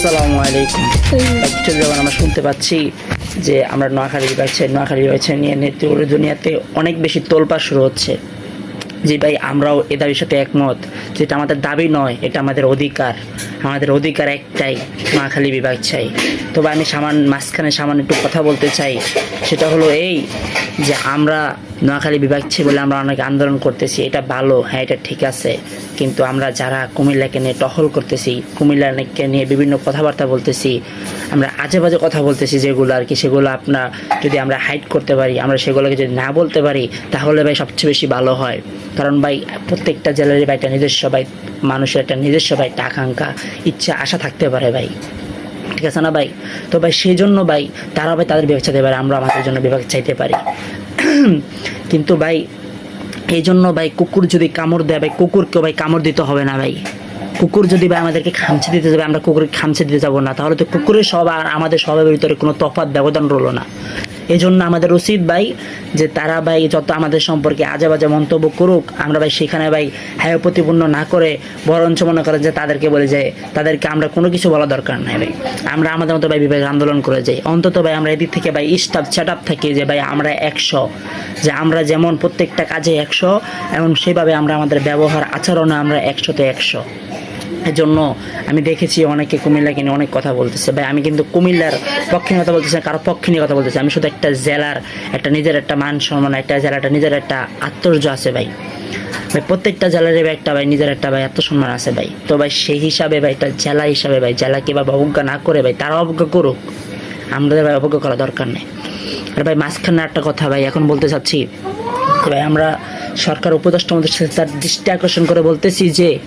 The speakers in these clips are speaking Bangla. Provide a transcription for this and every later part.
আসসালামু আলাইকুম। একটু আমরা শুনতে পাচ্ছি যে আমরা নোয়াখালী নোয়াখালী নিয়ে নেতৃত্ব দুনিয়াতে অনেক বেশি তোলপা শুরু হচ্ছে। যে ভাই আমরাও এ দাবির সাথে একমত যেটা আমাদের দাবি নয় এটা আমাদের অধিকার। আমাদের অধিকার একটাই নোয়াখালী বিভাগ চাই। তবে আমি সামান মাঝখানে সামান্য একটু কথা বলতে চাই। সেটা হলো এই যে আমরা নোয়াখালী বিভাগ চাই বলে আমরা অনেক আন্দোলন করতেছি, এটা ভালো হ্যাঁ এটা ঠিক আছে। কিন্তু আমরা যারা কুমিল্লাকে নিয়ে টহল করতেছি, কুমিল্লাকে নিয়ে বিভিন্ন কথাবার্তা বলতেছি, আমরা আজে বাজে কথা বলতেছি যেগুলো আর কি, সেগুলো আপনার যদি আমরা হাইড করতে পারি, আমরা সেগুলোকে যদি না বলতে পারি, তাহলে ভাই সবচেয়ে বেশি ভালো হয়। কারণ ভাই, প্রত্যেকটা জেলারই ভাই একটা নিজস্ব ভাই, মানুষের একটা নিজস্ব ভাই একটা আকাঙ্ক্ষা, ইচ্ছা, আশা থাকতে পারে ভাই। ঠিক আছে না ভাই? তো ভাই, সেই জন্য ভাই, তারা ভাই তাদের বিভাগ চাইতে পারে, আমরা আমাদের জন্য বিভাগ চাইতে পারি। কিন্তু ভাই এই জন্য ভাই কুকুর যদি কামড় দেয়, ভাই কুকুরকেও ভাই কামড় দিতে হবে না ভাই। কুকুর যদি ভাই আমাদেরকে খামছে দিতে যাবে, আমরা কুকুরকে খামছে দিতে যাব না। তাহলে তো কুকুরের সব আর আমাদের স্বভাবের ভিতরে কোনো তফাৎ, ব্যবধান রলো না। এই জন্য আমাদের উচিত ভাই, যে তারা ভাই যত আমাদের সম্পর্কে আজে বাজে মন্তব্য করুক, আমরা ভাই সেখানে ভাই হ্যায় প্রতিপূর্ণ না করে বরঞ্চ মনে করেন যে তাদেরকে বলে যে তাদেরকে আমরা কোনো কিছু বলা দরকার নাই ভাই। আমরা আমাদের মতো ভাই বিভাগ আন্দোলন করে যাই। অন্তত ভাই আমরা এদিক থেকে ভাই স্টাফ সেট আপ থাকি যে ভাই আমরা একশো, যে আমরা যেমন প্রত্যেকটা কাজে একশো, এবং সেভাবে আমরা আমাদের ব্যবহার, আচরণে আমরা একশোতে একশো। জন্য আমি দেখেছি অনেকে কুমিল্লাকে নিয়ে অনেক কথা বলতেছে। ভাই, আমি কিন্তু কুমিল্লার পক্ষে কথা বলতেছি না, কারও পক্ষে নিয়ে কথা বলতেছি আমি শুধু একটা জেলার, একটা নিজের একটা মান সম্মান, একটা জেলাটা নিজের একটা আত্মর্য আছে ভাই। ভাই, প্রত্যেকটা জেলার ভাই একটা ভাই, নিজের একটা ভাই আত্মসম্মান আছে ভাই। তো ভাই, সেই হিসাবে ভাই একটা জেলা হিসাবে ভাই জেলাকে বা অবজ্ঞা না করে ভাই, তারা অবজ্ঞা করুক। আমাদের ভাই অবজ্ঞা করা দরকার নেই। আর ভাই, মাঝখানে একটা কথা ভাই, এখন বলতে চাচ্ছি ভাই, আমরা সরকার, উপদেষ্টা আমাদের সাথে তার দৃষ্টি আকর্ষণ করে বলতেছি যে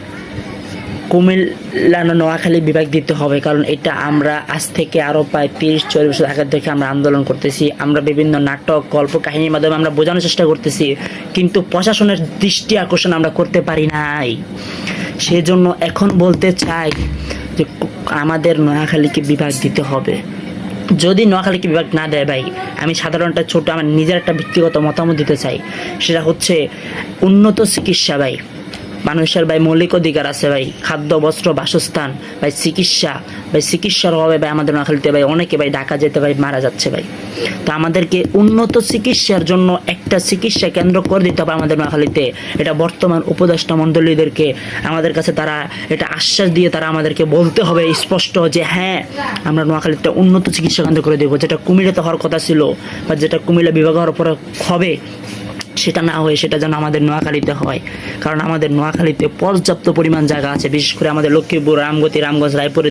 কুমিল্লা নোয়াখালী বিভাগ দিতে হবে, কারণ এটা আমরা আজ থেকে আরও প্রায় তিরিশ, চল্লিশ বছর আগের থেকে আমরা আন্দোলন করতেছি। আমরা বিভিন্ন নাটক, গল্প, কাহিনীর মাধ্যমে আমরা বোঝানোর চেষ্টা করতেছি, কিন্তু প্রশাসনের দৃষ্টি আকর্ষণ আমরা করতে পারি নাই। সেজন্য এখন বলতে চাই যে আমাদের নোয়াখালীকে বিভাগ দিতে হবে। যদি নোয়াখালীকে বিভাগ না দেয় ভাই, আমি সাধারণ একটা ছোট, আমার নিজের একটা ব্যক্তিগত মতামত দিতে চাই। সেটা হচ্ছে উন্নত চিকিৎসা ভাই। মানুষের ভাই মৌলিক অধিকার আছে ভাই। খাদ্য, বস্ত্র, বাসস্থান, ভাই চিকিৎসা, ভাই চিকিৎসার অভাবে ভাই আমাদের নোয়াখালীতে ভাই অনেকে ভাই ঢাকা যেতে ভাই মারা যাচ্ছে ভাই। তো আমাদেরকে উন্নত চিকিৎসার জন্য একটা চিকিৎসা কেন্দ্র করে দিতে হবে আমাদের নোয়াখালীতে এটা বর্তমান উপদেষ্টা মণ্ডলীদেরকে আমাদের কাছে তারা এটা আশ্বাস দিয়ে তারা আমাদেরকে বলতে হবে স্পষ্ট যে হ্যাঁ আমরা নোয়াখালীতে উন্নত চিকিৎসা কেন্দ্র করে দেবো। যেটা কুমিল্লাতে হওয়ার কথা ছিল বা যেটা কুমিল্লা বিভাগ হওয়ার পরে হবে সেটা না হয়ে সেটা যেন আমাদের নোয়াখালীতে হয়। কারণ আমাদের নোয়াখালীতে পর্যাপ্ত পরিমাণ জায়গা আছে। বিশেষ করে আমাদের লক্ষ্মীপুর, রামগতি, রামগঞ্জ, রায়পুরে